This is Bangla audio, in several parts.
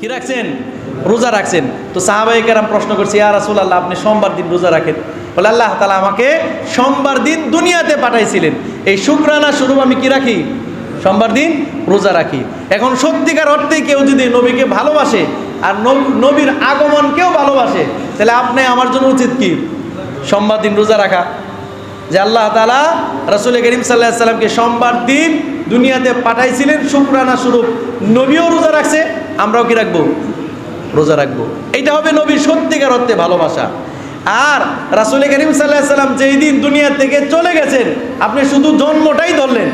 কি রাখছেন? রোজা রাখছেন। তো সাহাবাই কেরাম প্রশ্ন করছে, ইয়া রাসুল আল্লাহ আপনি সোমবার দিন রোজা রাখেন? বলে, আল্লাহ তালা আমাকে সোমবার দিন দুনিয়াতে পাঠাইছিলেন। এই শুক্রানা স্বরূপ আমি কি রাখি? সোমবার দিন রোজা রাখি। এখন সত্যিকার অর্থে কেউ যদি নবীকে ভালোবাসে আর নব- নবীর আগমনকেও ভালোবাসে, তাহলে আপনি আমার জন্য উচিত কি? সোমবার দিন রোজা রাখা। যে আল্লাহ তালা রসুল করিম সাল্লাহ সাল্লামকে সোমবার দিন দুনিয়াতে পাঠাইছিলেন শুক্রানা স্বরূপ। নবীও রোজা রাখছে, আমরাও কি রাখব? রোজা রাখব। এইটা হবে নবীর সত্যিকার অর্থে ভালোবাসা। আর রাসুল করিম সাল্লাহ সাল্লাম যেই দিন দুনিয়া থেকে চলে গেছেন, আপনি শুধু জন্মটাই ধরলেন।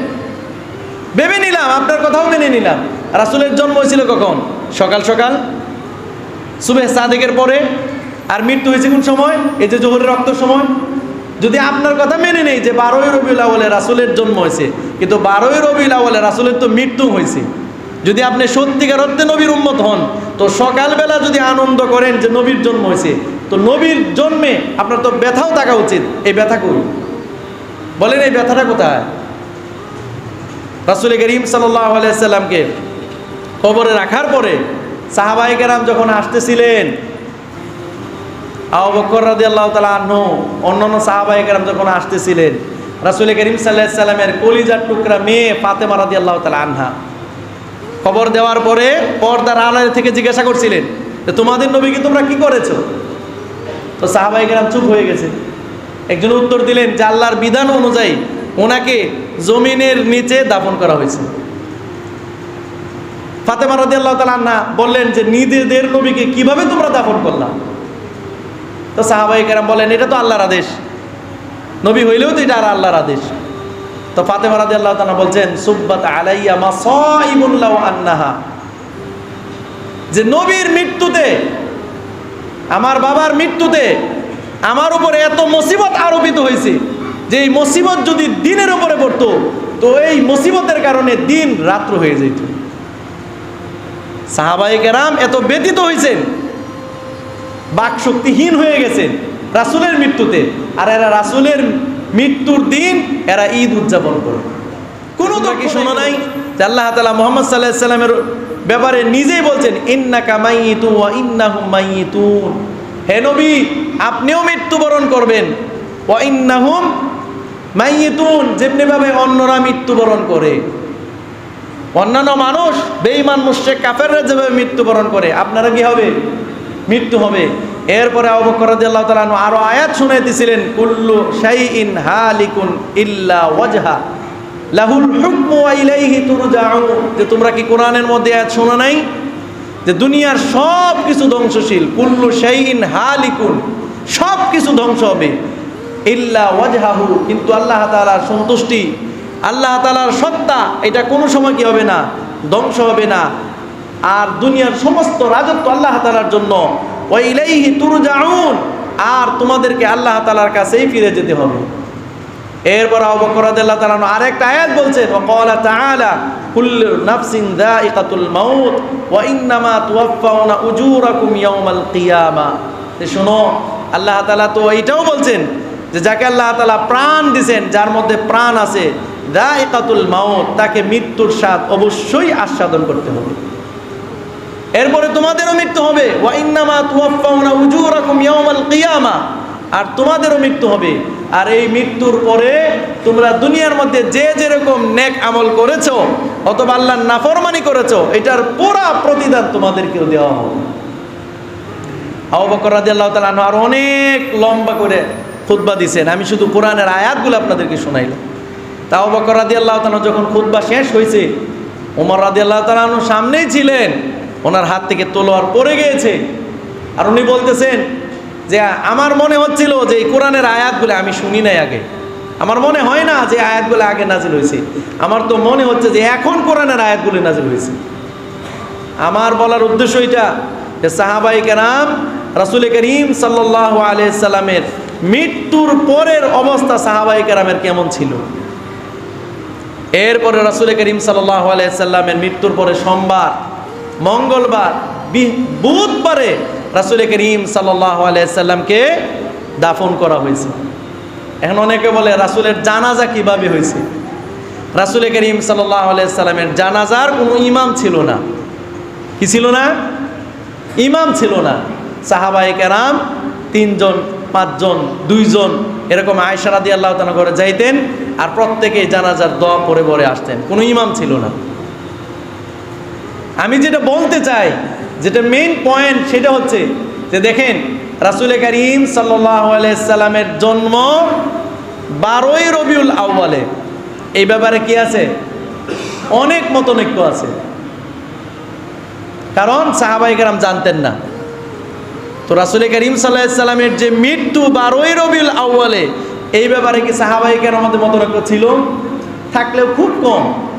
ভেবে নিলাম, আপনার কথাও মেনে নিলাম। রাসুলের জন্ম হয়েছিল কখন? সকাল সকাল। সুবেহ সাদেকের পরে। আর মৃত্যু হয়েছে কোন সময়? এই যে জোহরের রক্ত সময়। যদি আপনার কথা মেনে নেই যে বারোই রবিউল আউ্বালে রাসুলের জন্ম হয়েছে, কিন্তু বারোই রবিউল আউ্বালে রাসুলের তো মৃত্যু হয়েছে, যদি আপনি সত্যিকার অর্থে নবীর উন্মত হন, তো সকালবেলা যদি আনন্দ করেন যে নবীর জন্ম হয়েছে, তো নবীর জন্মে আপনার তো ব্যথাও থাকা উচিত। এই ব্যথা কই? বলেন, এই ব্যথাটা কোথায়? রাসুল করিম সাল্লামকে কবরে রাখার পরে সাহাবাই কেরাম যখন আসতেছিলেন আবু বকর রাদি আল্লাহ তালা আন্ন অন্যান্য সাহাবাই কেরাম যখন আসতেছিলেন, রাসুল করিম সাল্লাহ সাল্লামের কলিজার টুকরা মেয়ে ফাতেমা রাদি আল্লাহ তালা আনহা। খবর দেওয়ার পরে পর্দার আড়ালে থেকে জিজ্ঞাসা করছিলেন যে তোমাদের নবীকে তোমরা কি করেছ? তো সাহাবাই কেরাম চুপ হয়ে গেছে। একজন উত্তর দিলেন যে আল্লাহর বিধান অনুযায়ী ওনাকে জমিনের নিচে দাফন করা হয়েছে। ফাতেমা রাদি আল্লাহ তালা আন্না বললেন যে, নিজেদের নবীকে কীভাবে তোমরা দাফন করলাম তো সাহাবাই কেরাম বলেন, এটা তো আল্লাহর আদেশ। নবী হইলেও তো এটা আর আল্লাহর আদেশ। তো ফাতেমা রাদি আল্লাহ তালা বলছেন, সুব্বাত আলাইয়া মা সাইবুল্লাহ আন্নাহা। যে নবীর মৃত্যুতে, আমার বাবার মৃত্যুতে আমার উপরে এত মুসিবত আরোপিত হয়েছে যে এই মুসিবত যদি দিনের উপরে পড়তো, তো এই মুসিবতের কারণে দিন রাত্র হয়ে যেত। সাহাবাই কেরাম এত ব্যতীত হয়েছেন বাক শক্তিহীন হয়ে গেছেন রাসুলের মৃত্যুতে। আর এরা রাসুলের মৃত্যুর দিন এরা ঈদ উদযাপন করে। কোনো তো কি শোনো নাই। যে আল্লাহ তালা মোহাম্মদ সাল্লাহ সাল্লামের ব্যাপারে নিজেই বলছেন ইন্না কামাইতু ওয়া ইন্নাহুম মাইয়িতুন হে নবী আপনিও মৃত্যুবরণ করবেন। ওয়া ইন্নাহুম মাইয়িতুন যেমনিভাবে অন্যরা মৃত্যুবরণ করে। অন্যান্য মানুষ বেঈমান মুশরিক কাফেররা যেভাবে মৃত্যুবরণ করে আপনারা কি হবে? মৃত্যু হবে। এরপরে আবু বকর রাদিয়াল্লাহু তাআলা আনহু আরও আয়াত শুনাইতেছিলেন, কুল্লু শাইইন হালিকুন ইল্লা ওয়াজহা, লাহুল হুকমু ইলাইহি তুরজাউন। যে তোমরা কি কোরআনের মধ্যে আয়াত শোনা নাই? যে দুনিয়ার সব কিছু ধ্বংসশীল, কুল্লু শাইইন হালিকুন সব কিছু ধ্বংস হবে। ইল্লা ওয়াজহাহু, কিন্তু আল্লাহ তাআলার সন্তুষ্টি, আল্লাহ তাআলার সত্তা, এটা কোনো সময় কি হবে না, ধ্বংস হবে না। আর দুনিয়ার সমস্ত রাজত্ব আল্লাহ তাআলার জন্য। ওয়া ইলাইহি তুরজাউন, আর তোমাদেরকে আল্লাহ তালার কাছেই ফিরে যেতে হবে। এরপর আবু বকর রাদিয়াল্লাহু তাআলা আনহু আরেকটা আয়াত বলছেন ওয়া ক্বালা তাআলা, কুল্লু নাফসিন যায়িকাতুল মাউত, ওয়া ইন্নামা তুওয়াফাউনা উজুরাকুম ইয়াউমাল কিয়ামা। শোনো, আল্লাহ তাআলা তো এটাও বলছেন যে, যাকে আল্লাহ তাআলা প্রাণ দিছেন, যার মধ্যে প্রাণ আছে যায়িকাতুল মাউত, তাকে মৃত্যুর স্বাদ অবশ্যই আস্বাদন করতে হবে। এরপরে তোমাদেরও মৃত্যু হবে। আর তোমাদেরও মৃত্যু হবে। আর এই মৃত্যুর পরে তোমরা দুনিয়ার মধ্যে যে যেরকম নেক আমল করেছ, অথবা আল্লাহর নাফরমানি করেছ, এটার পুরা প্রতিদান তোমাদেরকেও দেওয়া হবে। আবু বকর রাদিয়াল্লাহু তাআলা আনহু আর অনেক লম্বা করে খুতবা দিছেন। আমি শুধু কোরআনের আয়াতগুলো আপনাদেরকে শোনাইলাম। তা আবু বকর রাদিয়াল্লাহু তাআলা যখন খুতবা শেষ হয়েছে ওমর রাদিয়াল্লাহু তাআলা আনহু সামনেই ছিলেন। ওনার হাত থেকে তলোয়ার পড়ে গিয়েছে। আর উনি বলতেছেন যে, আমার মনে হচ্ছিল যে এই কোরআনের আয়াতগুলো আমি শুনি নাই আগে। আমার মনে হয় না যে আয়াতগুলো আগে নাজিল হয়েছে। আমার তো মনে হচ্ছে যে এখন কোরআনের আয়াতগুলো নাজিল হয়েছে। আমার বলার উদ্দেশ্য এটা যে, সাহাবাই কেরাম, রাসুল করিম সাল্লাহ আলিয়াল্লামের মৃত্যুর পরের অবস্থা সাহাবাই কেরামের কেমন ছিল? এরপরে রাসুল করিম সাল্লাহ আলিয়াল্লামের মৃত্যুর পরে সোমবার মঙ্গলবার বুধবারে রাসুল করিম সাল্লাহ আলাইসাল্লামকে দাফন করা হয়েছে। এখন অনেকে বলে, রাসুলের জানাজা কীভাবে হয়েছে? রাসুল করিম সাল্লাহ আলাইসাল্লামের জানাজার কোনো ইমাম ছিল না। কি ছিল না? ইমাম ছিল না। সাহাবাই কেরাম তিনজন, পাঁচজন, দুইজন, এরকম আয়সারা দিয়ে আল্লাহ তালা করে যাইতেন আর প্রত্যেকেই জানাজার দোয়া পরে পরে আসতেন। কোনো ইমাম ছিল না। আমি যেটা বলতে চাই, যেটা মেইন পয়েন্ট সেটা হচ্ছে যে দেখেন রাসুল করিম সাল্লামের জন্ম বারোই রবিউল আউ্বালে এই ব্যাপারে কি আছে? অনেক মতনৈক্য আছে। কারণ সাহাবাই কেরাম জানতেন না। তো রাসুল করিম সাল্লাহামের যে মৃত্যু বারোই রবিউল আউ্বালে এই ব্যাপারে কি সাহাবাই কেরাম আমাদের মতনৈক্য ছিল? থাকলেও খুব কম।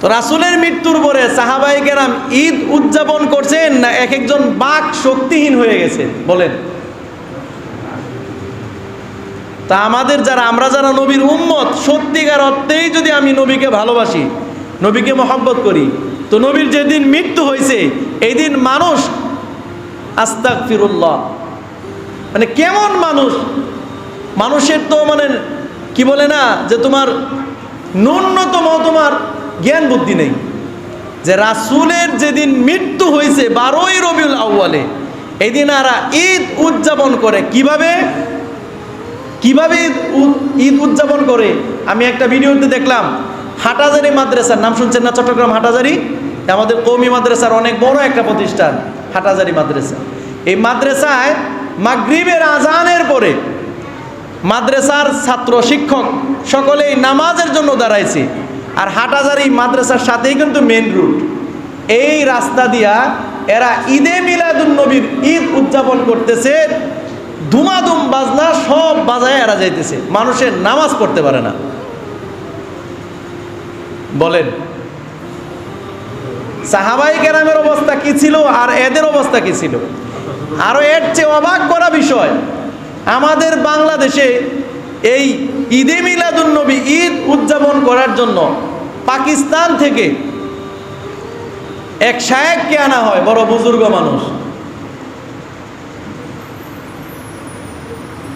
তো রাসুলের মৃত্যুর পরে সাহাবাই কেরাম ঈদ উদযাপন করছেন না এক একজন বাক শক্তিহীন হয়ে গেছে? বলেন। তা আমাদের যারা, আমরা যারা নবীর উম্মত, সত্যিকার অর্থেই যদি আমি নবীকে ভালোবাসি, নবীকে মহব্বত করি, তো নবীর যেদিন মৃত্যু হয়েছে, এই দিন মানুষ আস্তাক ফিরুল্লাহ মানে কেমন মানুষ? মানুষের তো মানে কি বলে না, যে তোমার ন্যূনতম তোমার জ্ঞান বুদ্ধি নেই। যে রাসুলের যেদিন মৃত্যু হয়েছে বারোই রবিউল আউ্বালে এদিন দিন আরা ঈদ উদযাপন করে কীভাবে? কীভাবে ঈদ উদযাপন করে? আমি একটা ভিডিওতে দেখলাম, হাটাজারি মাদ্রাসার, নাম শুনছেন না চট্টগ্রাম হাটাজারি? আমাদের কৌমি মাদ্রাসার অনেক বড় একটা প্রতিষ্ঠান, হাটাজারি মাদ্রাসা। এই মাদ্রাসায় মাগরিবের আজানের পরে মাদ্রাসার ছাত্র, শিক্ষক সকলেই নামাজের জন্য দাঁড়াইছে। আর হাটাজারি মাদ্রাসার সাথেই কিন্তু মেন রুট এই রাস্তা দিয়া এরা ঈদে মিলাদুন নবীর ঈদ উদযাপন করতেছে, ধুমাধুম বাজনা সব বাজায় এরা যাইতেছে। মানুষের নামাজ পড়তে পারে না। বলেন, সাহাবাই কেরামের অবস্থা কি ছিল আর এদের অবস্থা কি ছিল? আরও এর চেয়ে অবাক করা বিষয়, আমাদের বাংলাদেশে এই ঈদে মিলাদুন্নবী ঈদ উদযাপন করার জন্য পাকিস্তান থেকে এক শায়েককে আনা হয়, বড় বুজুর্গ মানুষ।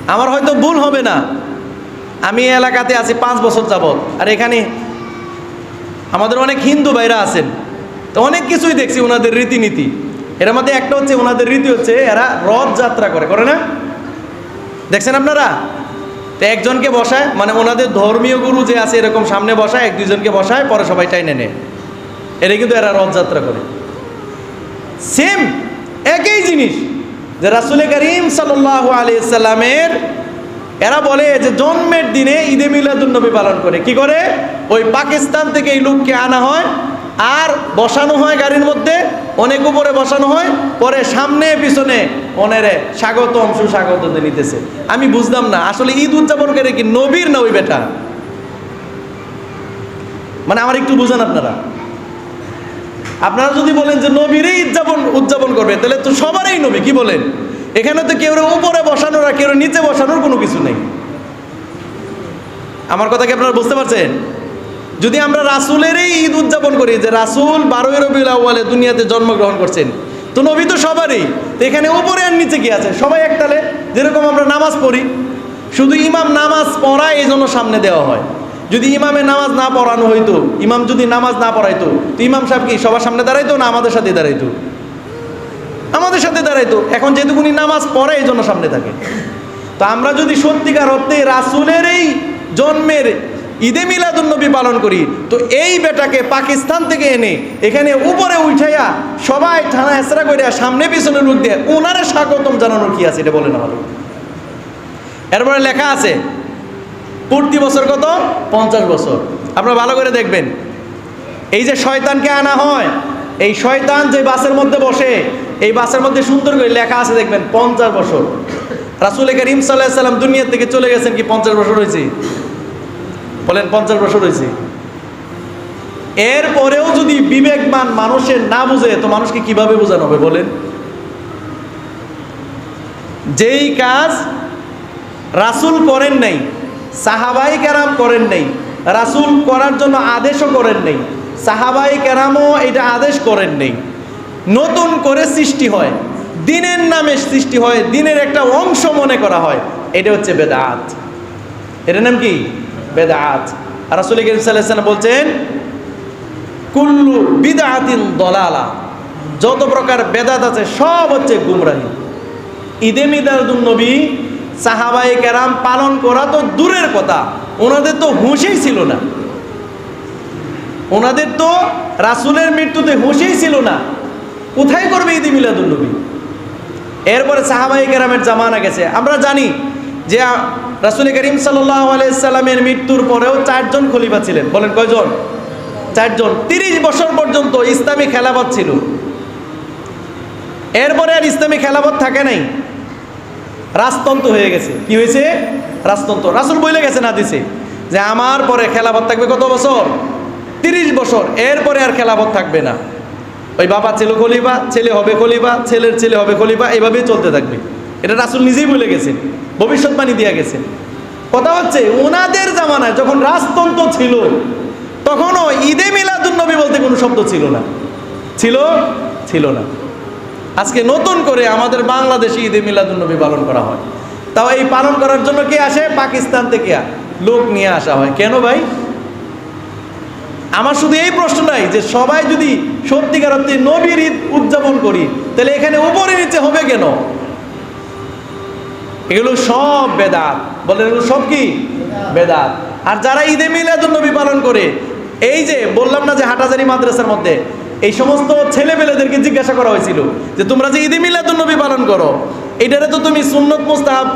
আমার হয়তো ভুল হবে না। আমি এলাকাতে আছি পাঁচ বছর যাবৎ, আর এখানে আমাদের অনেক হিন্দু ভাইরা আছেন। তো অনেক কিছুই দেখছি ওনাদের রীতিনীতি। এর মধ্যে একটা হচ্ছে ওনাদের রীতি হচ্ছে, এরা রথযাত্রা করে করে না? দেখছেন আপনারা? তো একজনকে বসায় মানে ওনাদের ধর্মীয় গুরু যে আছে এরকম সামনে বসায়, এক দুইজনকে বসায়, পরে সবাই টাইনে নেয়। এটা কিন্তু এরা রথযাত্রা করে। সেম একই জিনিস, যে রাসুল করিম সাল্লাহ আলিয়াল্লামের এরা বলে যে জন্মের দিনে ঈদে মিলাদুন্নবী পালন করে। কি করে? ওই পাকিস্তান থেকে এই লোককে আনা হয় আর বসানো হয় গাড়ির মধ্যে, অনেক উপরে বসানো হয়, পরে সামনে, পিছনে ওনেরে স্বাগতম সুস্বাগত নিতেছে। আমি বুঝলাম না, আসলে ঈদ উদযাপন করে কি নবীর না ওই বেটা? মানে আমার একটু বুঝেন আপনারা। আপনারা যদি বলেন যে নবীরই উদযাপন উদযাপন করবে, তাহলে তো সবারই নবী, কি বলেন? এখানে তো কেউ উপরে বসানোর আর কেউ নিচে বসানোর কোনো কিছু নেই। আমার কথা কি আপনারা বুঝতে পারছেন? যদি আমরা রাসুলেরই ঈদ উদযাপন করি যে রাসুল বারোই রবিউল আউ্বালে দুনিয়াতে জন্মগ্রহণ করছেন, তো নবী তো সবারই, তো এখানে উপরে আর নিচে কি আছে? সবাই একতালে, যেরকম আমরা নামাজ পড়ি, শুধু ইমাম নামাজ পড়ায় এই জন্য সামনে দেওয়া হয়। যদি ইমামে নামাজ না পড়ানো হইতো, ইমাম যদি নামাজ না পড়াইতো, তো ইমাম সাহেব কি সবার সামনে দাঁড়াইতো না আমাদের সাথে দাঁড়াইতো? আমাদের সাথে দাঁড়াইতো। এখন যেহেতু উনি নামাজ পড়ে এই জন্য সামনে থাকে। তো আমরা যদি সত্যিকার অর্থে রাসুলের এই জন্মের ঈদে মিলাদুন্নবী পালন করি। তো এই বেটাকে পাকিস্তান থেকে এনে এখানে উপরে উঠাইয়া সবাই থানা এসরা করে সামনে পিছনে লোক দিয়ে ওনারে স্বাগতম জানানোর কি আছে এটা বলেন আমাদের এরপরে লেখা আছে, প্রতি বছর কত? পঞ্চাশ বছর। আপনারা ভালো করে দেখবেন। এই যে শয়তানকে আনা হয়, এই শয়তান যে বাসের মধ্যে বসে, এই বাসের মধ্যে সুন্দর করে লেখা আছে দেখবেন, পঞ্চাশ বছর। রাসুল করিম সাল্লাহ সাল্লাম দুনিয়ার থেকে চলে গেছেন কি পঞ্চাশ বছর হয়েছে? বলেন, পঞ্চাশ বছর হয়েছে। এরপরেও যদি বিবেকবান মানুষের না বুঝে, তো মানুষকে কীভাবে বোঝানো হবে, বলেন? যেই কাজ রাসুল করেন নাই, সাহাবাই কেরাম করেন নাই, রাসুল করার জন্য আদেশও করেন নাই, সাহাবাই কেরামও এটা আদেশ করেন নেই। নতুন করে সৃষ্টি হয়, দিনের নামে সৃষ্টি হয়, দিনের একটা অংশ মনে করা হয়, এটা হচ্ছে বেদাত। এটার নাম কি? বেদাত। রাসুল সাল্লাহ বলছেন, কুল্লু বিদাতিন দলালা। যত প্রকার বেদাত আছে, সব হচ্ছে গুমরাহি। ঈদে মিলাদুন নবী সাহাবাই কেরাম পালন করা তো দূরের কথা। ওনাদের তো হুঁশেই ছিল না। ওনাদের তো রাসুলের মৃত্যুতে হুঁশেই ছিল না। কোথায় করবে ঈদে মিলাদুন নবী? এরপরে সাহাবাই কেরামের জামানা গেছে। আমরা জানি যে রাসুল করিম সাল্লাহ আলাইসাল্লামের মৃত্যুর পরেও চারজন খলিফা ছিলেন। বলেন কয়জন? চারজন। তিরিশ বছর পর্যন্ত ইসলামী খেলাফত ছিল। এরপরে আর ইসলামী খেলাফত থাকে নাই। রাজতন্ত্র হয়ে গেছে। কি হয়েছে? রাজতন্ত্র। রাসুল বলে গেছে না দিছে যে আমার পরে খেলাফত থাকবে কত বছর? তিরিশ বছর। এরপরে আর খেলাফত থাকবে না। ওই বাবা ছিল খলিফা, ছেলে হবে খলিফা, ছেলের ছেলে হবে খলিফা এইভাবেই চলতে থাকবে। এটা রাসুল নিজেই বলে গেছেন। ভবিষ্যৎবাণী দিয়ে গেছেন কথা হচ্ছে ওনাদের জামানায় যখন রাজতন্ত্র ছিল, তখনও ঈদে মিলাদুন্নবী বলতে কোনো শব্দ ছিল না। ছিল ছিল না। আজকে নতুন করে আমাদের বাংলাদেশে ঈদে মিলাদুন্নবী পালন করা হয়। তাও এই পালন করার জন্য কে আসে? পাকিস্তান থেকে লোক নিয়ে আসা হয়। কেন ভাই? আমার শুধু এই প্রশ্ন নাই যে সবাই যদি সত্যিকার অর্থে নবীর ঈদ উদযাপন করি, তাহলে এখানে উপরে নিচে হবে কেন? এগুলো সব বেদাত। বলেন এগুলো সব কি? বেদাত। আর যারা ঈদে মিলাদুন নবী পালন করে, এই যে বললাম না যে হাটাজারি মাদ্রাসার মধ্যে, এই সমস্ত ছেলেপেলেদেরকে জিজ্ঞাসা করা হয়েছিল যে তোমরা যে ঈদে মিলাদুন নবী পালন করো, এটারে তো তুমি সুন্নত, মুস্তাহাব,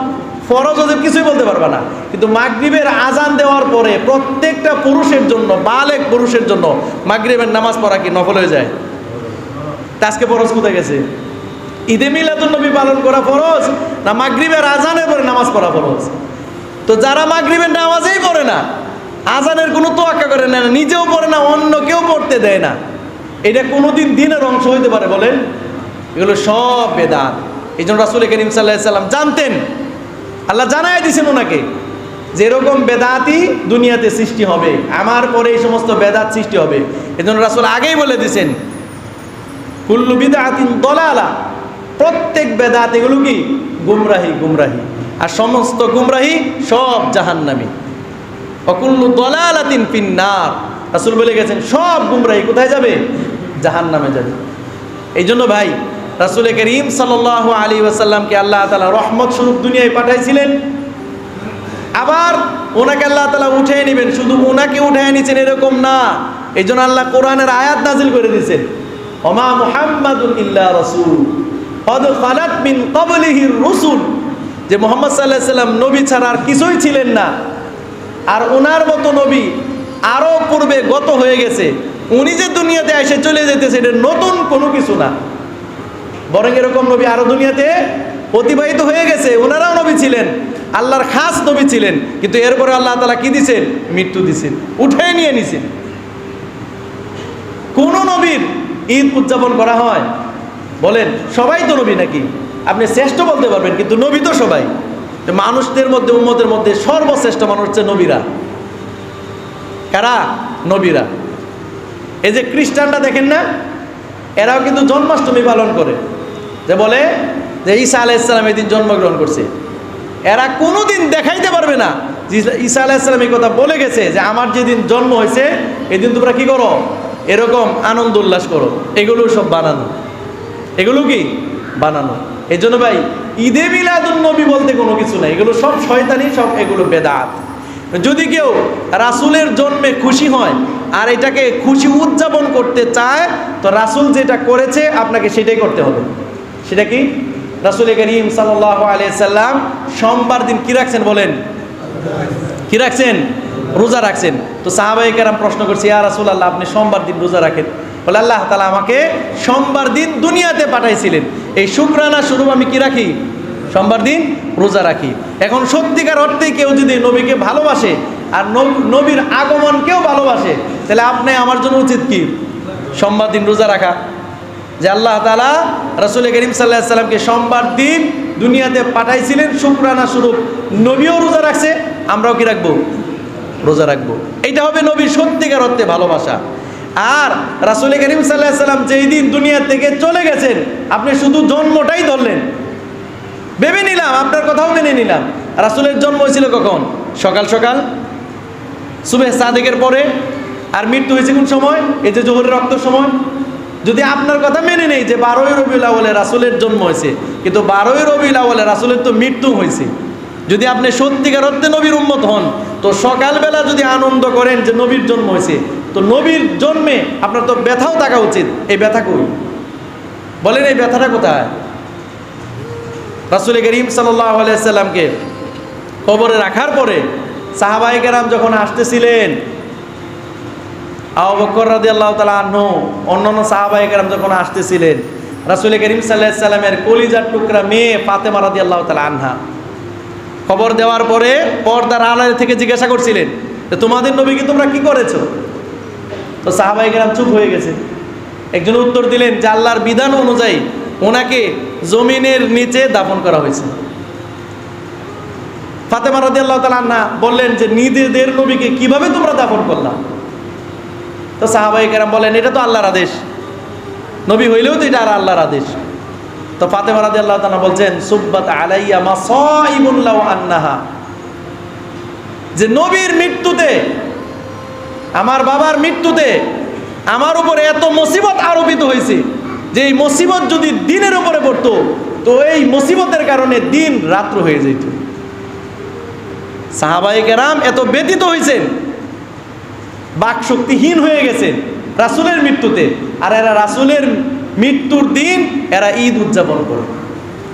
ফরজ ওদের কিছুই বলতে পারবে না। কিন্তু মাগরিবের আজান দেওয়ার পরে প্রত্যেকটা পুরুষের জন্য, বালেক পুরুষের জন্য মাগরিবের নামাজ পড়া কি নফল হয়ে যায়? তা আজকে ফরজ কোথায় গেছে? ঈদে মিলাদুল নবী পালন করা ফরজ না মাগরিবের আজানের পরে নামাজ পড়া ফরজ? তো যারা মাগরিবের নামাজেই পড়ে না, আজানের কোনো তোয়াক্কা করে না, নিজেও পড়ে না অন্য কেউ পড়তে দেয় না। এটা কোনোদিন দিনের অংশ হইতে পারে বলেন? এগুলো সব বেদাত। এই জন্য রাসুল করিম সাল্লাম জানতেন। আল্লাহ জানাই দিছেন ওনাকে যে এরকম বেদাতি দুনিয়াতে সৃষ্টি হবে, আমার পরে এই সমস্ত বেদাত সৃষ্টি হবে। এই জন্য রাসুল আগেই বলে দিছেন, কুল্লু বিদাতিন দলালা। প্রত্যেক বেদাত এগুলো কি? গুমরাহি গুমরাহি। আর সমস্ত গুমরাহি সব জাহান্নামী। অকুল্লু দলালাতিন পিন্নার রাসুল বলে গেছেন, সব গুমরাহি কোথায় যাবে? জাহান্নামে যাবে। এই জন্য ভাই, রাসুল করিম সাল আলী ওয়াসাল্লামকে আল্লাহ তালা রহমত স্বরূপ দুনিয়ায় পাঠাইছিলেন। আবার ওনাকে আল্লাহ তালা উঠে নেবেন, শুধু ওনাকে উঠে নিছেন এরকম না। এই জন্য আল্লাহ কোরআনের আয়াত নাজিল করে দিয়েছেন। ওমা মুহাম্মাদুল ইল্লা রসুল। রসুল। যে মোহাম্মদ সাল্লাহ সাল্লাম নবী ছাড়া আর কিছুই ছিলেন না। আর ওনার মতো নবী আরও পূর্বে গত হয়ে গেছে। উনি যে দুনিয়াতে এসে চলে যেতেছে, এটা নতুন কোনো কিছু না। বরং এরকম নবী আরও দুনিয়াতে অতিবাহিত হয়ে গেছে। ওনারাও নবী ছিলেন, আল্লাহর খাস নবী ছিলেন। কিন্তু এরপরে আল্লাহ তালা কি দিছেন? মৃত্যু দিছেন, উঠে নিয়ে নিছেন। কোন নবীর ঈদ উদযাপন করা হয় বলেন, সবাই তো নবী নাকি? আপনি শ্রেষ্ঠ বলতে পারবেন, কিন্তু নবী তো সবাই। মানুষদের মধ্যে, উম্মতের মধ্যে সর্বশ্রেষ্ঠ মানুষ হচ্ছে নবীরা। কারা? নবীরা। এই যে খ্রিস্টানরা দেখেন না, এরাও কিন্তু জন্মাষ্টমী পালন করে। যে বলে যে ঈসা আলাইসালাম এদিন জন্মগ্রহণ করছে। এরা কোনোদিন দেখাইতে পারবে না। ঈসা আলাইসালাম এই কথা বলে গেছে যে, আমার যেদিন জন্ম হয়েছে এদিন তোমরা কি করো? এরকম আনন্দ উল্লাস করো। এগুলো সব বানানো। এগুলো কি? বানানো। এই জন্য ভাই, ঈদে মিলাদুল নবী বলতে কোনো কিছু নাই। এগুলো সব শয়তানি, সব এগুলো বেদাত। যদি কেউ রাসুলের জন্মে খুশি হয় আর এটাকে খুশি উদযাপন করতে চায়, তো রাসুল যেটা করেছে, আপনাকে সেটাই করতে হবে। সেটা কি? রাসুল করিম সাল্লাহ আলিয়াল্লাম সোমবার দিন কি রাখছেন বলেন? কি রাখছেন? রোজা রাখছেন। তো সাহাবাই কেরাম প্রশ্ন করছি, ইয়া রাসুল আল্লাহ আপনি সোমবার দিন রোজা রাখেন। বলে, আল্লাহ তালা আমাকে সোমবার দিন দুনিয়াতে পাঠাইছিলেন। এই শুক্রানা স্বরূপ আমি কি রাখি? সোমবার দিন রোজা রাখি। এখন সত্যিকার অর্থে কেউ যদি নবীকে ভালোবাসে আর নব- নবীর আগমনকেও ভালোবাসে, তাহলে আপনি আমার জন্য উচিত কি? সোমবার দিন রোজা রাখা। যে আল্লাহ তালা রসুল করিম সাল্লাহ সাল্লামকে সোমবার দিন দুনিয়াতে পাঠাইছিলেন, শুক্রানা স্বরূপ নবীও রোজা রাখছে, আমরাও কি রাখব? রোজা রাখব। এইটা হবে নবীর সত্যিকার অর্থে ভালোবাসা। আর রাসুল করিম সাল্লাহ সাল্লাম যেই দিন দুনিয়া থেকে চলে গেছেন, আপনি শুধু জন্মটাই ধরলেন। ভেবে নিলাম, আপনার কথাও মেনে নিলাম। রাসুলের জন্ম হয়েছিল কখন? সকাল সকাল। সুবে সাদেকের পরে। আর মৃত্যু হয়েছে কোন সময়? এই যে জোহরের রক্ত সময়। যদি আপনার কথা মেনে নেই যে বারোই রবিউল আউ্বালে রাসুলের জন্ম হয়েছে, কিন্তু বারোই রবিউল আউ্বালে রাসুলের তো মৃত্যু হয়েছে। যদি আপনি সত্যিকার অর্থে নবীর উন্মত হন, তো সকালবেলা যদি আনন্দ করেন যে নবীর জন্ম হয়েছে তো নবীর জন্মে আপনার তো ব্যথাও থাকা উচিত। এই ব্যথা কই? বলেন, এই ব্যথাটা কোথায়? রাসুল করিম সাল্লামকে কবরে রাখার পরে সাহাবাই কেরাম যখন আসতেছিলেন, আবু বকর আল্লাহ তালা আহ্ন অন্যান্য সাহাবাই কেরাম যখন আসতেছিলেন, রাসুল করিম সাল্লামের কলিজার টুকরা মেয়ে ফাতেমা রাদি আল্লাহ তালা আনহা খবর দেওয়ার পরে পর্দার আড়ালে থেকে জিজ্ঞাসা করছিলেন তোমাদের নবীকে তোমরা কি করেছ? তো সাহাবাই কেরাম চুপ হয়ে গেছে। একজন উত্তর দিলেন, যে আল্লাহর বিধান অনুযায়ী ওনাকে জমিনের নিচে দাফন করা হয়েছে। ফাতেমা রাদি আল্লাহ তালা বললেন, যে নিজেদের নবীকে কীভাবে তোমরা দাফন করলাম তো সাহাবাই কেরাম বলেন এটা তো আল্লাহর আদেশ। নবী হইলেও তো এটা আর আল্লাহর আদেশ। তো ফাতেমা রাদি আল্লাহ তালা বলছেন, সুব্বাত আলাইয়া মা সাইবুল্লাহ আন্নাহা। যে নবীর মৃত্যুতে আমার বাবার মৃত্যুতে আমার উপরে এত মুসিবত আরোপিত হয়েছে যে এই মুসিবত যদি দিনের উপরে পড়তো, তো এই মুসিবতের কারণে দিন রাত্র হয়ে যেত। সাহাবাই কেরাম এত ব্যতীত হয়েছেন বাক শক্তিহীন হয়ে গেছেন রাসুলের মৃত্যুতে। আর এরা রাসুলের মৃত্যুর দিন এরা ঈদ উদযাপন করে।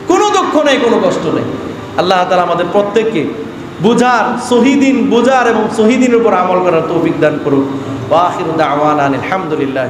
কোনো দুঃখ নেই, কোনো কষ্ট নেই। আল্লাহ তালা আমাদের প্রত্যেককে বুঝার শহীদিন বুঝার এবং শহীদিনের উপর আমল করার তৌফিক দান করুক। বাহির দাওয়ান আলহামদুলিল্লাহ